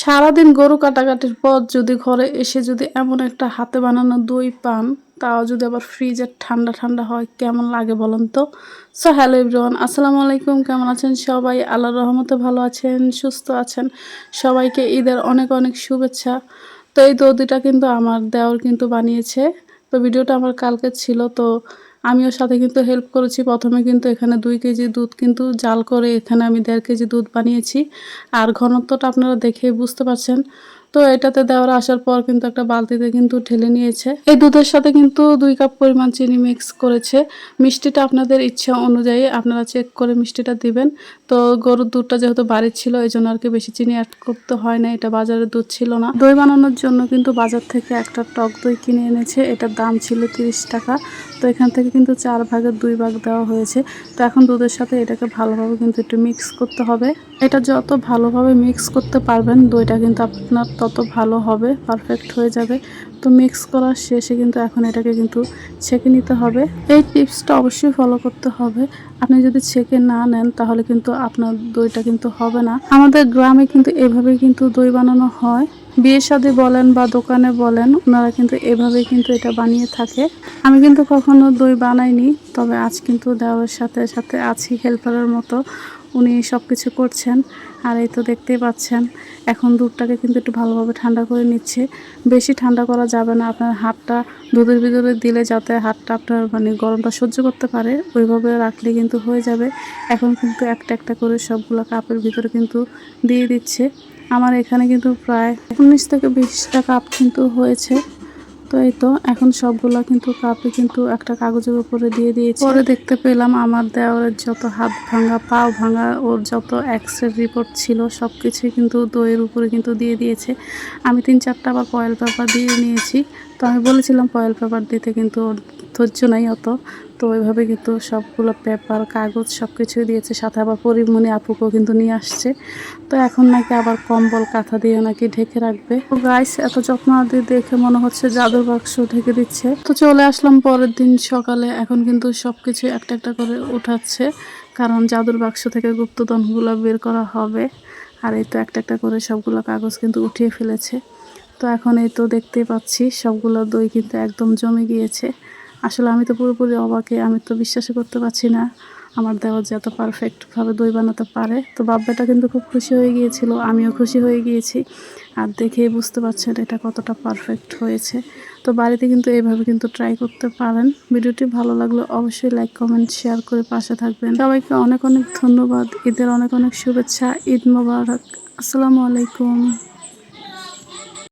সারাদিন গরু কাটাকাটির পর যদি ঘরে এসে যদি এমন একটা হাতে বানানো দই পান, তাও যদি আবার ফ্রিজের ঠান্ডা ঠান্ডা হয়, কেমন লাগে বলুন তো? সো হ্যালো এভরিওয়ান আসসালামু আলাইকুম, কেমন আছেন সবাই? আল্লাহর রহমতে ভালো আছেন, সুস্থ আছেন? সবাইকে ঈদের অনেক অনেক শুভেচ্ছা। তো এই দদিটা কিন্তু আমার দেওর কিন্তু বানিয়েছে। তো ভিডিওটা আমার কালকে ছিল, তো আমিও সাথে কিন্তু হেল্প করেছি। প্রথমে কিন্তু এখানে দুই কেজি দুধ কিন্তু জাল করে এখানে আমি দেড় কেজি দুধ বানিয়েছি। আর ঘনত্বটা আপনারা দেখেই বুঝতে পারছেন। তো এটাতে দেওয়ার আসার পর কিন্তু একটা বালতিতে কিন্তু ঢেলে নিয়েছে। এই দুধের সাথে কিন্তু দুই কাপ পরিমাণ চিনি মিক্স করেছে। মিষ্টিটা আপনাদের ইচ্ছা অনুযায়ী আপনারা চেক করে মিষ্টিটা দিবেন। তো গরুর দুধটা যেহেতু বাড়ির ছিল এই জন্য আর কি বেশি চিনি অ্যাড করতে হয় না, এটা বাজারের দুধ ছিল না। দই বানানোর জন্য কিন্তু বাজার থেকে একটা টক দই কিনে এনেছে। এটার দাম ছিল তিরিশ টাকা। তো এখান থেকে কিন্তু চার ভাগের দুই ভাগ দেওয়া হয়েছে। তো এখন দুধের সাথে এটাকে ভালোভাবে কিন্তু একটু মিক্স করতে হবে। এটা যত ভালোভাবে মিক্স করতে পারবেন, দইটা কিন্তু আপনার তত ভালো হবে পারফেক্ট হয়ে যাবে। তো মিক্স করার শেষে কিন্তু এখন এটাকে কিন্তু ছেঁকে নিতে হবে। এই টিপসটা অবশ্যই ফলো করতে হবে। আপনি যদি ছেঁকে না নেন, তাহলে কিন্তু আপনার দইটা কিন্তু হবে না। আমাদের গ্রামে কিন্তু এভাবেই কিন্তু দই বানানো হয়। বিয়ে শাদী বলেন বা দোকানে বলেন, ওনারা কিন্তু এভাবেই কিন্তু এটা বানিয়ে থাকে। আমি কিন্তু কখনো দই বানাইনি, তবে আজ কিন্তু দেওয়ার সাথে সাথে আছি হেল্পারের মতো। উনি সব কিছু করছেন, আর এই তো দেখতেই পাচ্ছেন, এখন দুধটাকে কিন্তু একটু ভালোভাবে ঠান্ডা করে নিচ্ছে। বেশি ঠান্ডা করা যাবে না, আপনার হাতটা দুধের ভিতরে দিলে যাতে হাতটা আপনার মানে গরমটা সহ্য করতে পারে, ওইভাবে রাখলে কিন্তু হয়ে যাবে। এখন কিন্তু একটা একটা করে সবগুলো কাপের ভিতরে কিন্তু দিয়ে দিচ্ছে। আমার এখানে কিন্তু প্রায় উনিশ থেকে বিশটা কাপ কিন্তু হয়েছে। তো এই তো, এখন সবগুলা কিন্তু কাপে কিন্তু একটা কাগজের উপরে দিয়ে দিয়েছি। পরে দেখতে পেলাম আমার দেওয়ারের যত হাত ভাঙা, পাও ভাঙা, ওর যত এক্সরের রিপোর্ট ছিল সব কিছুই কিন্তু দইয়ের উপরে কিন্তু দিয়ে দিয়েছে। আমি তিন চারটা বা কয়েল পেপার দিয়ে নিয়েছি। তো আমি বলেছিলাম কয়েল পেপার দিতে কিন্তু ওর ধৈর্য নাই অত। তো ওইভাবে কিন্তু সবগুলো পেপার, কাগজ সব কিছুই দিয়েছে সাথে আবার পরিমণি আপুকেও কিন্তু নিয়ে আসছে। তো এখন নাকি আবার কম্বল, কাঁথা দিয়ে নাকি ঢেকে রাখবে। তো গাইস এত যত্ন আদি দেখে মনে হচ্ছে জাদুর বাক্স ঢেকে দিচ্ছে। তো চলে আসলাম পরের দিন সকালে। এখন কিন্তু সব কিছু একটা একটা করে উঠাচ্ছে। কারণ জাদুর বাক্স থেকে গুপ্তধনগুলো বের করা হবে। আর এই তো একটা একটা করে সবগুলো কাগজ কিন্তু উঠিয়ে ফেলেছে। তো এখন এই তো দেখতেই পাচ্ছি, সবগুলো দই কিন্তু একদম জমে গিয়েছে। আসলে আমি তো পুরোপুরি অবাকে, আমি তো বিশ্বাসই করতে পারছি না। আমার দেওয়া যে এত পারফেক্টভাবে দই বানাতে পারে। তো বাব্বাটা কিন্তু খুব খুশি হয়ে গিয়েছিল, আমিও খুশি হয়ে গিয়েছি। আর দেখেই বুঝতে পারছেন এটা কতটা পারফেক্ট হয়েছে। তো বাড়িতে কিন্তু এইভাবে কিন্তু ট্রাই করতে পারেন। ভিডিওটি ভালো লাগলে অবশ্যই লাইক কমেন্ট শেয়ার করে পাশে থাকবেন। সবাইকে অনেক অনেক ধন্যবাদ। ঈদের অনেক অনেক শুভেচ্ছা। ঈদ মোবারক। আসসালামু আলাইকুম।